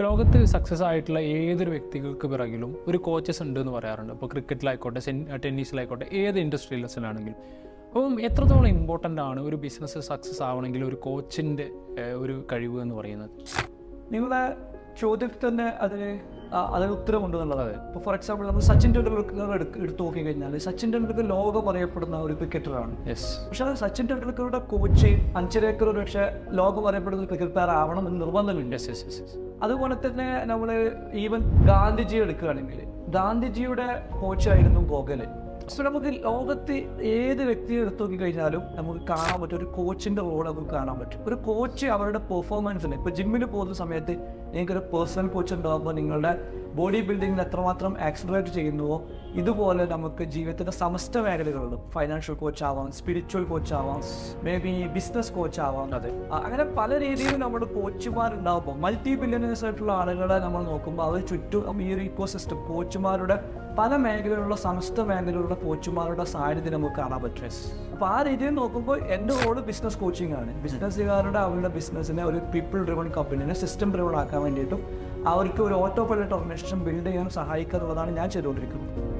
ലോകത്ത് സക്സസ് ആയിട്ടുള്ള ഏതൊരു വ്യക്തികൾക്ക് പിറകിലും ഒരു കോച്ചസ് ഉണ്ട് എന്ന് പറയാറുണ്ട് ഇപ്പോൾ ക്രിക്കറ്റിലായിക്കോട്ടെ സെൻ ടെന്നീസിലായിക്കോട്ടെ ഏത് ഇൻഡസ്ട്രിയിലാണെങ്കിലും അപ്പം എത്രത്തോളം ഇമ്പോർട്ടന്റ് ആണ് ഒരു ബിസിനസ് സക്സസ് ആവണമെങ്കിൽ ഒരു കോച്ചിന്റെ ഒരു കഴിവ് എന്ന് പറയുന്നത്? നിങ്ങളുടെ ചോദ്യത്തിൽ തന്നെ അതിന് അതിന് ഉത്തരമുണ്ട് എന്നുള്ളതാണ് ഇപ്പോൾ ഫോർ എക്സാമ്പിൾ നമ്മൾ സച്ചിൻ ടെണ്ടുൽക്കർ എടുത്ത് എടുത്തു നോക്കിക്കഴിഞ്ഞാൽ സച്ചിൻ ടെണ്ടുൽക്കർ ലോകം അറിയപ്പെടുന്ന ഒരു ക്രിക്കറ്ററാണ് യെസ് പക്ഷെ അത് സച്ചിൻ ടെണ്ടുൽക്കറുടെ കോച്ച് അഞ്ചരേക്കർ ഒരു പക്ഷേ ലോകം അറിയപ്പെടുന്ന ഒരു ക്രിക്കറ്റ് ആവണം എന്ന് നിർബന്ധമില്ല. യെസ് യെസ് യെസ് യെസ് അതുപോലെ തന്നെ നമ്മൾ ഈവൻ ഗാന്ധിജി എടുക്കുകയാണെങ്കിൽ ഗാന്ധിജിയുടെ കോച്ചായിരുന്നു ഗോഖലെ. സോ നമുക്ക് ലോകത്തെ ഏത് വ്യക്തിയെ എടുത്തു നോക്കി കഴിഞ്ഞാലും നമുക്ക് കാണാൻ പറ്റും. ഒരു കോച്ചിന്റെ റോൾ നമുക്ക് കാണാൻ പറ്റും. ഒരു കോച്ച് അവരുടെ പെർഫോമൻസിന് ഇപ്പോൾ ജിമ്മിൽ പോകുന്ന സമയത്ത് നിങ്ങൾക്കൊരു പേഴ്സണൽ കോച്ച് ഉണ്ടാകുമ്പോൾ നിങ്ങളുടെ ബോഡി ബിൽഡിങ്ങിൽ എത്രമാത്രം ആക്സിലറേറ്റ് ചെയ്യുന്നുവോ ഇതുപോലെ നമുക്ക് ജീവിതത്തിന്റെ സമസ്ത മേഖലകളിലും ഫൈനാൻഷ്യൽ കോച്ച് ആവാം സ്പിരിച്വൽ കോച്ച് ആവാം മേ ബി ബിസിനസ് കോച്ച് ആവാം. അതെ. അങ്ങനെ പല രീതിയിലും നമ്മുടെ കോച്ചുമാരുണ്ടാകുമ്പോൾ മൾട്ടി ബില്യണേഴ്സ് ആയിട്ടുള്ള ആളുകളെ നമ്മൾ നോക്കുമ്പോൾ അവർ ചുറ്റും ഈ ഒരു ഇക്കോ സിസ്റ്റം കോച്ചുമാരുടെ പല മേഖലയിലുള്ള സമസ്ത മേഖലയിലുള്ള കോച്ചുമാരുടെ സാന്നിധ്യം നമുക്ക് കാണാൻ പറ്റും. അപ്പോൾ ആ രീതിയിൽ നോക്കുമ്പോൾ എന്റെ റോൾ ബിസിനസ് കോച്ചിങ് ആണ്. ബിസിനസ്സുകാരുടെ അവരുടെ ബിസിനസ്സിനെ ഒരു പീപ്പിൾ ഡ്രിവൺ കമ്പനീനെ സിസ്റ്റം ഡ്രിവൺ ആക്കാൻ വേണ്ടിയിട്ടും അവർക്ക് ഒരു ഓട്ടോ പൈലറ്റ് ഓർഗനൈസേഷൻ ബിൽഡ് ചെയ്യാൻ സഹായിക്കുക എന്നുള്ളതാണ് ഞാൻ ചെയ്തുകൊണ്ടിരിക്കുന്നത്.